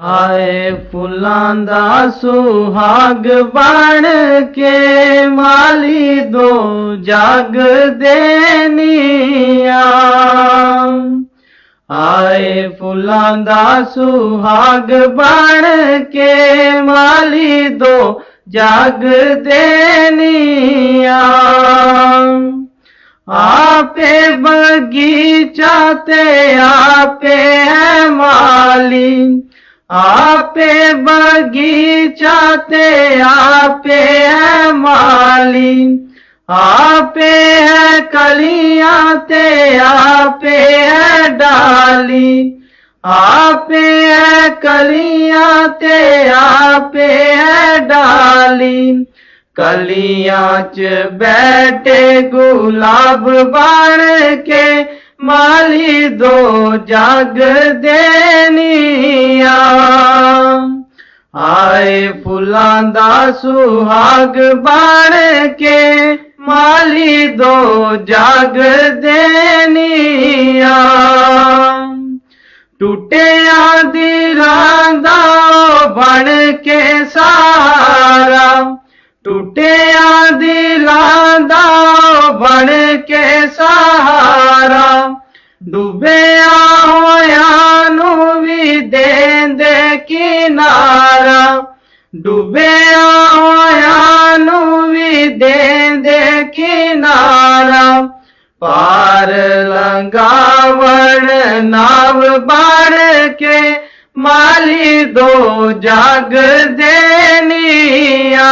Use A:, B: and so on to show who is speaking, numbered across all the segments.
A: ਆਏ ਫੁੱਲਾਂ ਦਾ ਸੁਹਾਗ ਬਣ ਕੇ ਮਾਲੀ ਦੋ ਜਗ ਦੇਨੀਆਂ। ਆਏ ਫੁੱਲਾਂ ਦਾ ਸੁਹਾਗ ਬਣ ਕੇ ਮਾਲੀ ਦੋ ਜਗ ਦੇਨੀਆਂ। ਆਪੇ ਬਗੀਚਾ ਤੇ ਆਪੇ ਹੈ ਮਾਲੀ। ਆਪੇ ਬਗੀਚਾ ਤੇ ਆਪੇ ਹੈ ਮਾਲੀ। ਆਪੇ ਹੈ ਕਲੀਆਂ ਤੇ ਆਪੇ ਹੈ ਡਾਲੀ। ਆਪੇ ਹੈ ਕਲੀਆਂ ਤੇ ਆਪੇ ਹੈ ਡਾਲੀ। ਕਲੀਆਂ ਚ ਬੈਠੇ ਗੁਲਾਬ ਬਣ ਕੇ ਮਾਲੀ ਦੋ ਜਗ ਦੇਨੀਆਂ ਆਏ ਫੁੱਲਾਂ ਦਾ ਸੁਹਾਗ ਬਣ ਕੇ ਮਾਲੀ ਦੋ ਜਗ ਦੇਨੀਆਂ ਟੁੱਟਿਆਂ ਦੀ ਰਾਂਦਾ ਬਣ ਕੇ ਸਾਰਾ ਟੁੱਟਿਆਂ ਦੀ ਲਾਂਦਾ ਬਣ ਕੇ ਸਹਾਰਾ, ਡੁੱਬਿਆ ਹੋਇਆਂ ਨੂੰ ਵੀ ਦੇਂਦੇ ਕਿਨਾਰਾ, ਡੁੱਬਿਆ ਹੋਇਆਂ ਨੂੰ ਵੀ ਦੇਂਦੇ ਕਿਨਾਰਾ। ਪਾਰ ਲੰਗਾਵਣ ਨਾਵ ਬਣ ਕੇ ਮਾਲੀ ਦੋ ਜਾਗ ਦੇਨੀਆਂ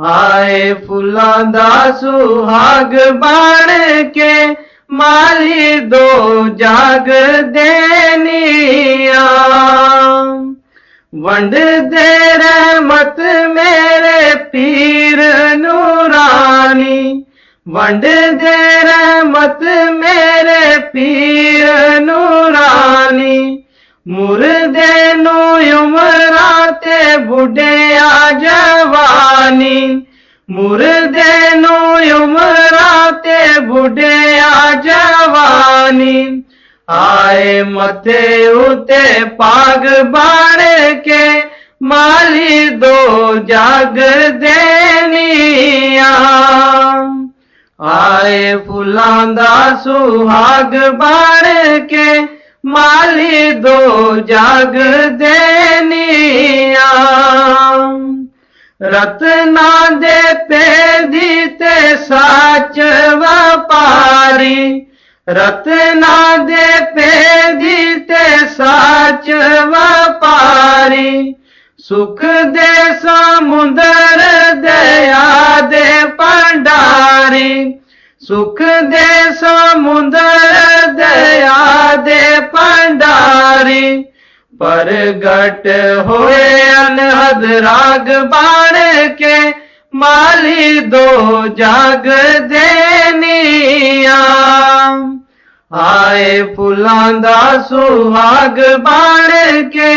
A: ਆਏ ਫੁੱਲਾਂ ਦਾ ਸੁਹਾਗ ਬਣ ਕੇ ਮਾਲੀ ਦੋ ਜਾਗ ਦੇਨੀਆਂ ਵੰਡ ਦੇ ਰਹਿਮਤ ਮੇਰੇ ਪੀਰ ਨੂਰਾਨੀ। ਵੰਡ ਦੇ ਰਹਿਮਤ ਮੇਰੇ ਪੀਰ ਨੂਰਾਨੀ। ਮੁਰਦੇ ਨੂੰ ਉਮਰਾਂ ਤੇ ਬੁੱਢਿਆ ਜਵਾਨੀ। ਮੁਰਦੇ ਨੂੰ ਉਮਰਾਂ ਤੇ ਬੁੱਢਿਆ ਜਵਾਨੀ। ਆਏ ਮੱਥੇ ਉਤੇ ਪਾਗ ਬਣ ਕੇ ਮਾਲੀ ਦੋ ਜਗ ਦੇਨੀਆਂ ਆਏ ਫੁੱਲਾਂ ਦਾ ਸੁਹਾਗ ਬਾੜ ਕੇ ਮਾਲੀ ਦੋ ਜਗ ਦੇਨੀਆਂ। ਰਤਨਾ ਦੇ ਪੇਦੀ ਤੇ ਸਾਚ ਵਪਾਰੀ। ਰਤਨਾ ਦੇ ਪੇਦੀ ਤੇ ਸਾਚ ਵਪਾਰੀ। ਸੁਖ ਦੇ ਸਮੁੰਦਰ ਦਇਆ ਦੇ ਭੰਡਾਰੀ। ਸੁਖ ਦੇ ਸਮੁੰਦਰ ਦਇਆ ਦੇ ਭੰਡਾਰੀ ਪ੍ਰਗਟ ਹੋਏ ਅਨਹਦ ਰਾਗ ਬਣ ਕੇ ਮਾਲੀ ਦੋ ਜਗ ਦੇਨੀਆਂ ਆਏ ਫੁੱਲਾਂ ਦਾ ਸੁਹਾਗ ਬਣ ਕੇ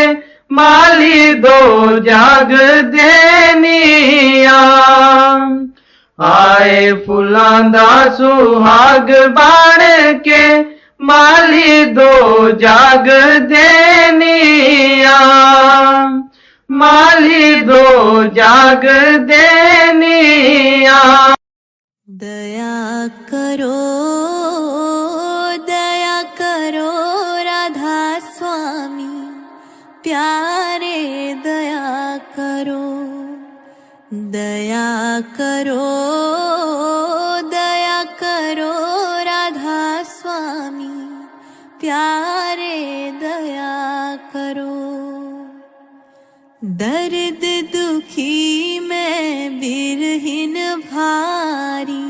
A: ਮਾਲੀ ਦੋ ਜਗ ਦੇਨੀਆਂ ਆਏ ਫੁੱਲਾਂ ਦਾ ਸੁਹਾਗ ਬਣ ਕੇ ਮਾਲੀ ਦੋ ਜਾਗ ਦੇਨੀਆਂ। ਮਾਲੀ ਦੋ ਜਾਗ ਦੇਨੀਆਂ।
B: ਦਇਆ ਕਰੋ दया करो दया करो राधा स्वामी प्यारे दया करो। दर्द दुखी में बिरहिन भारी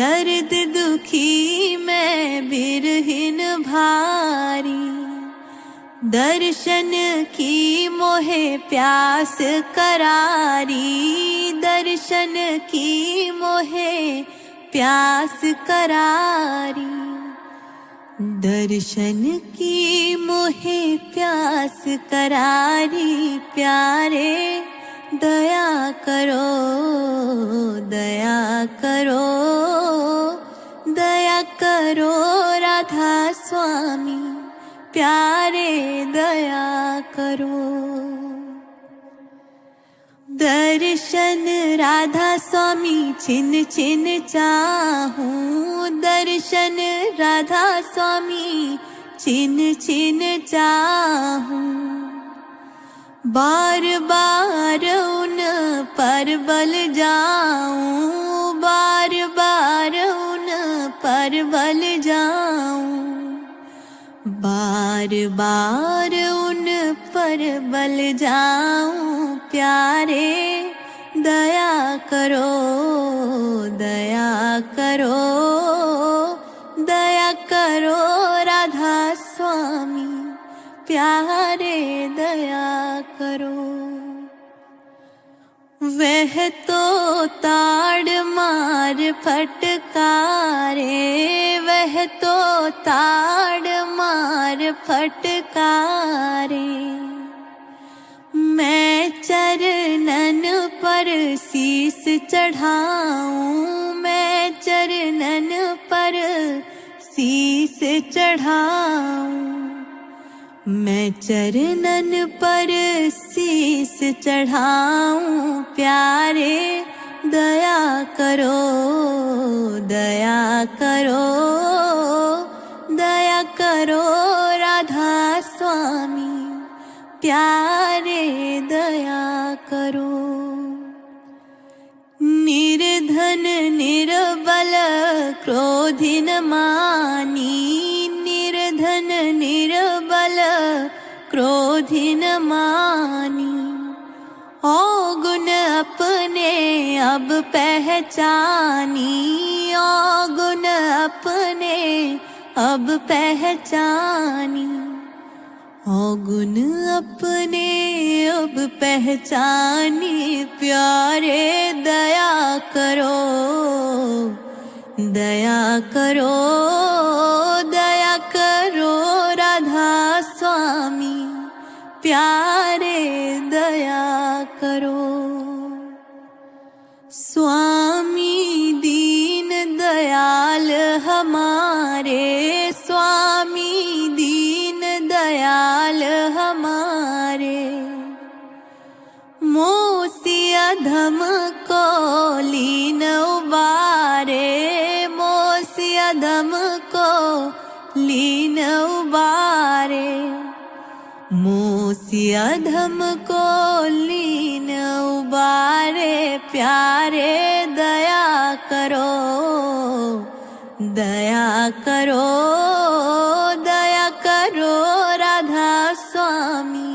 B: दर्द दुखी में बिरहिन भारी दर्शन की मोहे प्यास करारी दर्शन की मोहे प्यास करारी दर्शन की मोहे प्यास करारी प्यारे दया करो दया करो दया करो राधा स्वामी प्यारे दया करो। दर्शन राधा स्वामी छिन छिन चाहूं। दर्शन राधा स्वामी छिन छिन चाहूं। बार बार उन पर बल जाऊं। बार बार उन पर बल जाऊं बार बार उन पर बल जाऊं प्यारे दया करो दया करो दया करो राधा स्वामी प्यारे दया करो वह तो ताड़ मार फटकारे वह तो ताड़ मार फटकारे मैं चरणन पर शीस चढ़ाऊं मैं चरणन पर शीस चढ़ाऊं मैं चरणन पर शीस चढ़ाऊं प्यारे दया करो दया करो दया करो राधा स्वामी प्यारे दया करो निर्धन निर्बल क्रोधिन मानी निर्धन निर्बल क्रोधिन मानी ओ गुण अपने अब पहचानी ओ गुण अपने अब पहचानी। ओ गुण अपने अब पहचानी। प्यारे दया करो। दया करो दया करो राधा स्वामी। प्यारे दया करो। स्वामी मोसिया धम को लीन उबारे मोसिया धम को लीन उबारे मोसिया धम को लीन उबारे प्यारे दया करो दया करो दया करो राधा स्वामी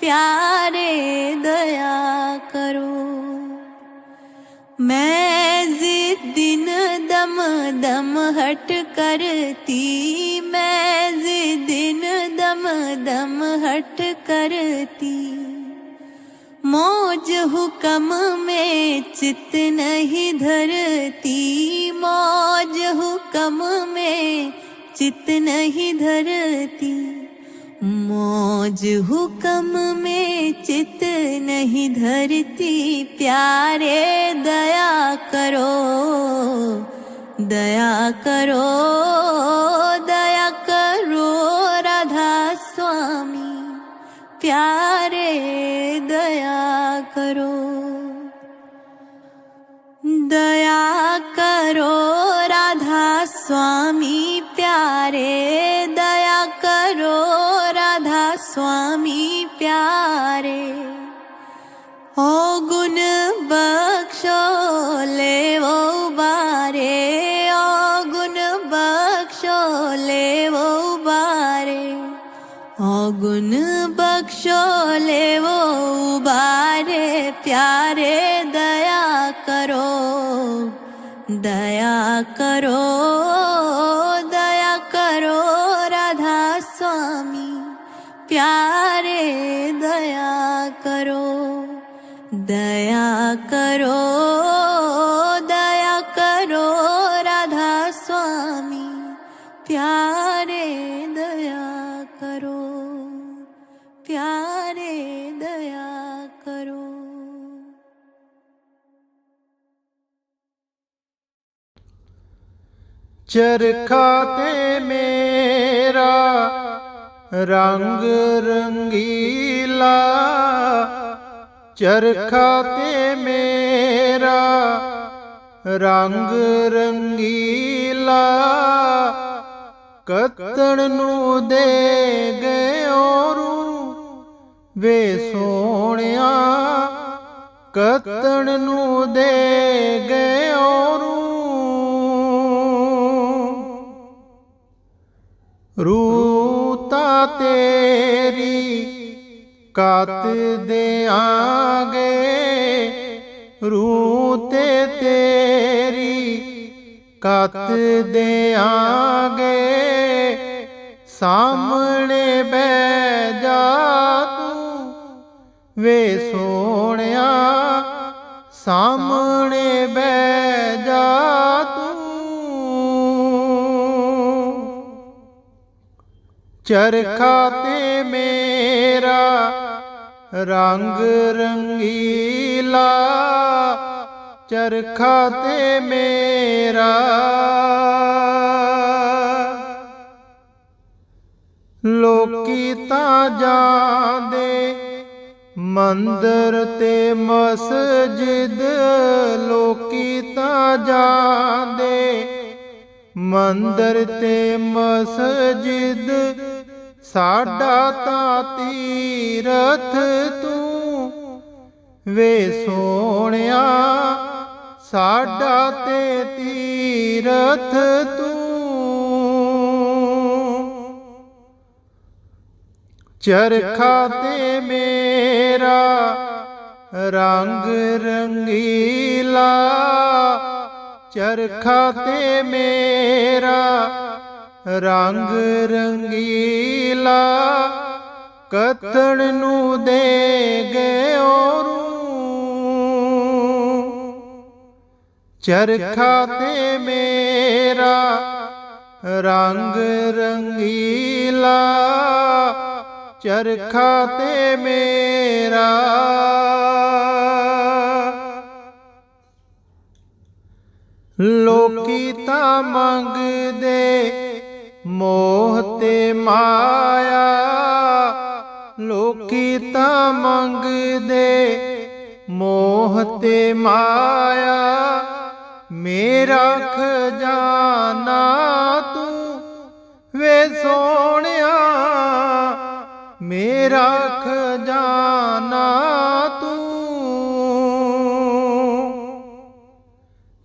B: प्यारे मैं जिद्दिन दम दम हट करती मैं जिद्दिन दम दम हट करती मौज हुक्म में चित नहीं धरती मौज हुक्म में चित नहीं धरती मौज हुक्म में चित नहीं धरती प्यारे दया करो दया करो दया करो राधा स्वामी प्यारे दया करो दया करो राधा स्वामी ले वो बारे ओ गुण बख्शो ले वो उबारे प्यारे दया करो दया करो दया करो राधा स्वामी प्यारे दया करो दया करो प्यारे दया करो
C: ਚਰਖਾ ਤੇ ਮੇਰਾ ਰੰਗ ਰੰਗੀਲਾ ਚਰਖਾ ਤੇ ਮੇਰਾ ਰੰਗ ਰੰਗੀਲਾ ਕਤਣ ਨੂੰ ਦੇ ਗਇਓ ਰੂ ਵੇ ਸੋਹਣਿਆ, ਕਤਣ ਨੂੰ ਦੇ ਗਇਓ ਰੂ ਰੂਤਾ ਤੇਰੀ ਕਾਤ ਰੂ ਤੇ ਤੇਰੀ ਕਾਤ ਦਿਆਂਗੇ। ਸਾਹਮਣੇ ਬਹਿ ਵੇ ਸੋਹਣਿਆ, ਸਾਹਮਣੇ ਬਹਿ ਜਾ ਤੂੰ। ਚਰਖਾ ਤੇ ਮੇਰਾ ਰੰਗ ਰੰਗੀਲਾ, ਚਰਖਾ ਤੇ ਮੇਰਾ ਲੋਕੀ ਤਾਂ ਜਾਂਦੇ ਮੰਦਰ ਤੇ ਮਸਜਿਦ ਲੋਕੀ ਤਾਂ ਜਾਂਦੇ। ਮੰਦਰ ਤੇ ਮਸਜਿਦ, ਸਾਡਾ ਤਾਂ ਤੀਰਥ ਤੂੰ ਵੇ ਸੋਹਣਿਆ। ਸਾਡਾ ਤੇ ਤੀਰਥ ਤੂੰ। ਚਰਖਾ ਤੇ ਮੇ ਮੇਰਾ ਰੰਗ ਰੰਗੀਲਾ ਚਰਖਾ ਤੇ ਮੇਰਾ ਰੰਗ ਰੰਗੀਲਾ ਕਤਣ ਨੂੰ ਦੇ ਗਇਓ ਰੂ ਚਰਖਾ ਤੇ ਮੇਰਾ ਰੰਗ ਰੰਗੀਲਾ ਚਰਖਾ ਤੇ ਮੇਰਾ। ਲੋਕੀ ਤਾਂ ਮੰਗਦੇ ਮੋਹ ਤੇ ਮਾਇਆ। ਲੋਕੀ ਤਾਂ ਮੰਗਦੇ ਮੋਹ ਤੇ ਮਾਇਆ। ਮੇਰਾ ਖਜ਼ਾਨਾ ਤੂੰ ਵੇ ਸੋਹਣਿਆ। ਮੇਰਾ ਖਜ਼ਾਨਾ ਤੂੰ।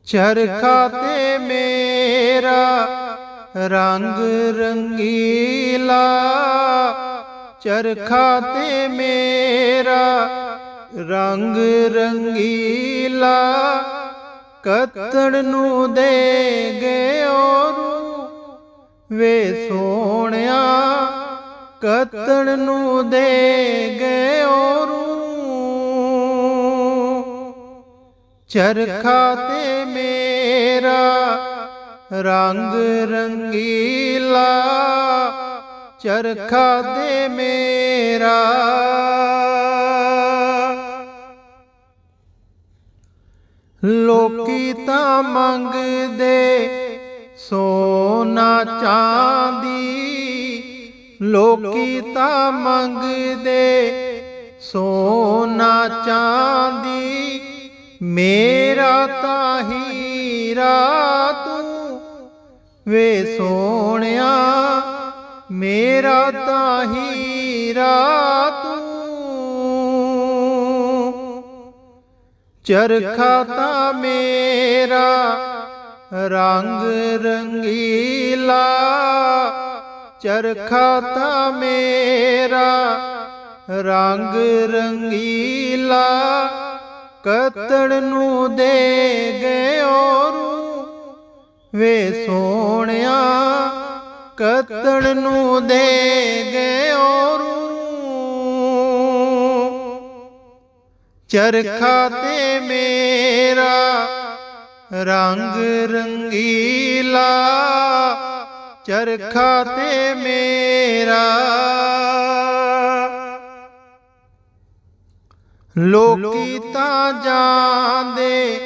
C: ਚਰਖਾ ਤੇ ਮੇਰਾ ਰੰਗ ਰੰਗੀਲਾ। ਚਰਖਾ ਤੇ ਮੇਰਾ ਰੰਗ ਰੰਗੀਲਾ। ਕਤਣ ਨੂੰ ਦੇ ਗਇਓ ਔਰੂ ਵੇ ਸੋਹਣਿਆ। ਕਤਣ ਨੂੰ ਦੇ ਗਇਓ ਰੂ ਚਰਖਾ ਤੇ ਮੇਰਾ ਰੰਗ ਰੰਗੀਲਾ। ਚਰਖਾ ਤੇ ਮੇਰਾ ਲੋਕੀ ਤਾਂ ਮੰਗਦੇ ਸੋਨਾ ਚਾਂਦੀ। ਲੋਕੀ ਤਾਂ ਮੰਗਦੇ, ਸੋਨਾ ਚਾਂਦੀ, ਮੇਰਾ ਤਾਂ ਹੀਰਾ ਤੂੰ ਵੇ ਸੋਹਣਿਆ, ਮੇਰਾ ਤਾਂ ਹੀਰਾ ਤੂੰ। ਚਰਖਾ ਤਾਂ ਮੇਰਾ ਰੰਗ ਰੰਗੀਲਾ ਚਰਖਾ ਤਾਂ ਮੇਰਾ ਰੰਗ ਰੰਗੀਲਾ ਕਤਣ ਨੂੰ ਦੇ ਗਇਓ ਰੂ ਵੇ ਸੋਹਣਿਆ ਕਤਣ ਨੂੰ ਦੇ ਗਇਓ ਰੂ ਚਰਖਾ ਤੇ ਮੇਰਾ ਰੰਗ ਰੰਗੀਲਾ ਚਰਖਾ ਤੇ ਮੇਰਾ। ਲੋਕੀ ਤਾਂ ਜਾਂਦੇ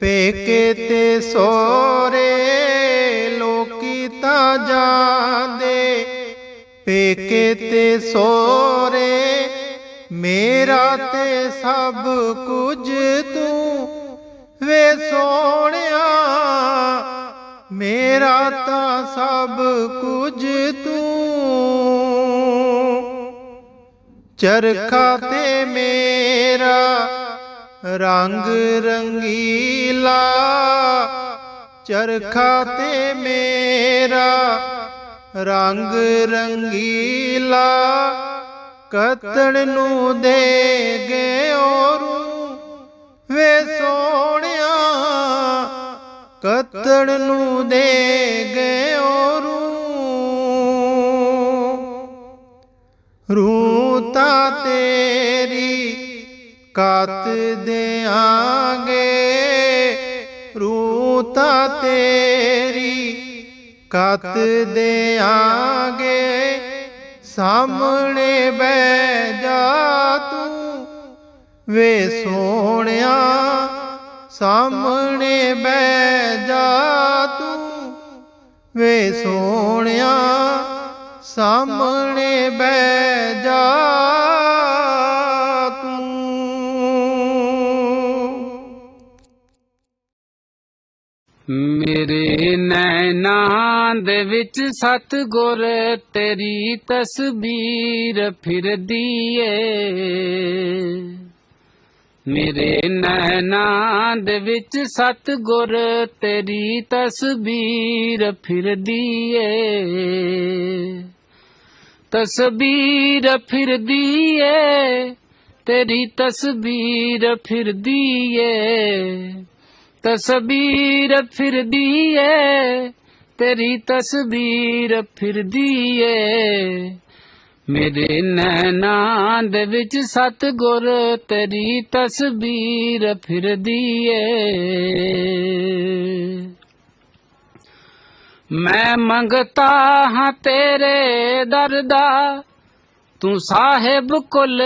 C: ਪੇਕੇ ਤੇ ਸੋਰੇ ਲੋਕੀ ਤਾਂ ਜਾਂਦੇ ਪੇਕੇ ਤੇ ਸੋਰੇ ਮੇਰਾ ਤੇ ਸਭ ਕੁਝ ਤੂੰ ਵੇ ਸੋਹਣਿਆ ਸਭ ਕੁਝ ਤੂੰ। ਚਰਖਾ ਤੇ ਮੇਰਾ ਰੰਗ ਰੰਗੀਲਾ। ਚਰਖਾ ਤੇ ਮੇਰਾ ਰੰਗ ਰੰਗੀਲਾ। ਕਤਣ ਨੂੰ ਦੇ ਗਏ ਔਰੂ ਵੇ ਸੋਹਣਿਆ। ਕਤਣ ਨੂੰ ਦੇ ਤੇਰੀ ਕਾਤ ਦਿਆਂਗੇ ਰੂਤਾ ਤੇਰੀ ਕਾਤ ਦਿਆਂਗੇ। ਸਾਹਮਣੇ ਬਹਿ ਜਾ ਤੂੰ ਵੇ ਸੋਹਣਿਆ, ਸਾਹਮਣੇ ਬਹਿ ਜਾ ਤੂੰ ਵੇ ਸੋਹਣਿਆ, ਸਾਹਮਣੇ
D: ਮੇਰੇ ਨੈਣਾਂ ਦੇ ਵਿੱਚ ਸਤਗੁਰ, ਤੇਰੀ ਤਸਵੀਰ ਫਿਰਦੀ ਏ। ਮੇਰੇ ਨੈਣਾਂ ਦੇ ਵਿੱਚ ਸਤਗੁਰ, ਤੇਰੀ ਤਸਵੀਰ ਫਿਰਦੀ ਏ। ਤਸਵੀਰ ਫਿਰਦੀ ਏ, ਤੇਰੀ ਤਸਵੀਰ ਫਿਰਦੀ ਏ। ਤਸਵੀਰ ਫਿਰਦੀ ਏ, ਤੇਰੀ ਤਸਵੀਰ ਫਿਰਦੀ ਏ। ਮੇਰੇ ਨੈਣਾਂ ਦੇ ਵਿੱਚ ਸਤਗੁਰ, ਤੇਰੀ ਤਸਵੀਰ ਫਿਰਦੀ ਏ। ਮੈਂ ਮੰਗਤਾ ਹਾਂ ਤੇਰੇ ਦਰ ਦਾ, ਤੂੰ ਸਾਹਿਬ ਕੁਲ